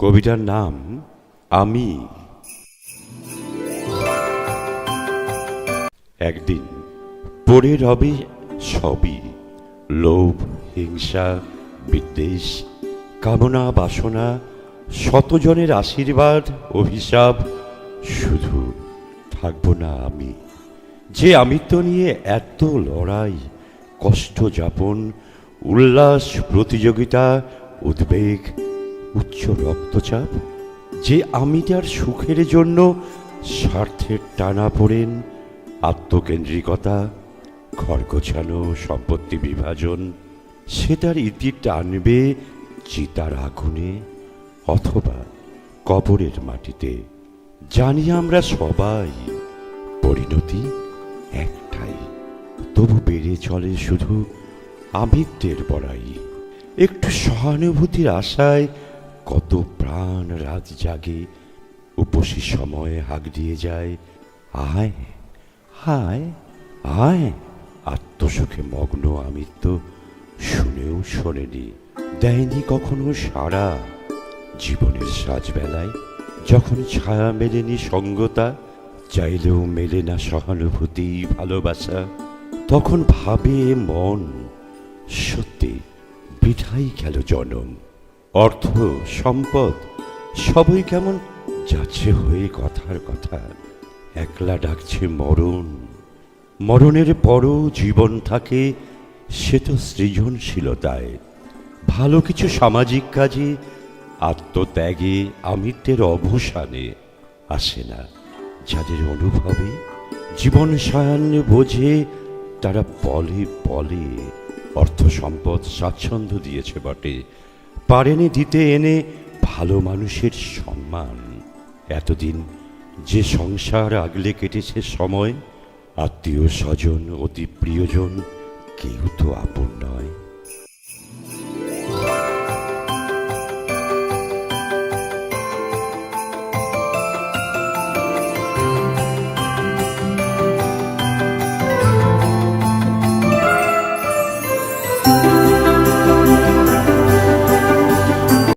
কবিতার নাম আমি। একদিন পড়ে রবে সবই, লোভ, হিংসা, বিদ্বেষ, কামনা, বাসনা, শতজনের আশীর্বাদ, অভিশাপ, শুধু থাকব না আমি। যে আমিত্ব নিয়ে এত লড়াই, কষ্ট যাপন, উল্লাস, প্রতিযোগিতা, উদ্বেগ উচ্চ রক্তচাপ, যে আমিটার সুখের জন্য স্বার্থের টানা পড়েন, আত্মকেন্দ্রিকতা ঘর গোছানো সম্পত্তি বিভাজন সে তার ইতি টানবে চিতার আগুনে অথবা কবরের মাটিতে। জানি আমরা সবাই পরিণতি একটাই, তবু বেড়ে চলে শুধু আমিত্বের বড়াই। একটু সহানুভূতির আশায় কত প্রাণ রাত জাগে, উপসী সময়ে হাক দিয়ে যায় আয় হায় আয় আত্মসুখে মগ্ন আমিত্ব শুনেও শোনেনি। দেয়নি কখনো সারা জীবনের সাজবেলায়, যখন ছায়া মেলেনি সঙ্গতা, চাইলেও মেলে না সহানুভূতি, ভালোবাসা। তখন ভাবে মন, সত্যি বিঠাই গেল জনম। অর্থ, সম্পদ, সবই কেমন? যাচ্ছে হয়ে কথার কথা। একলা ডাকছে মরণ। মরণের পরও জীবন থাকে, সে তো সৃজনশীলতায়। ভালো কিছু সামাজিক কাজে, আত্মত্যাগে, আমিত্বের অবসানে আসে না। যাদের অনুভবে, জীবন সায়ান্নে বোঝে, তারা বলে বলে অর্থ, সম্পদ, স্বাচ্ছন্দ্য দিয়েছে বটে। পারেনি দিতে এনে ভালো মানুষের সম্মান। এতদিন যে সংসার আগলে কেটেছে সময়, আত্মীয় স্বজন, অতি প্রিয়জন, কেউ তো আপন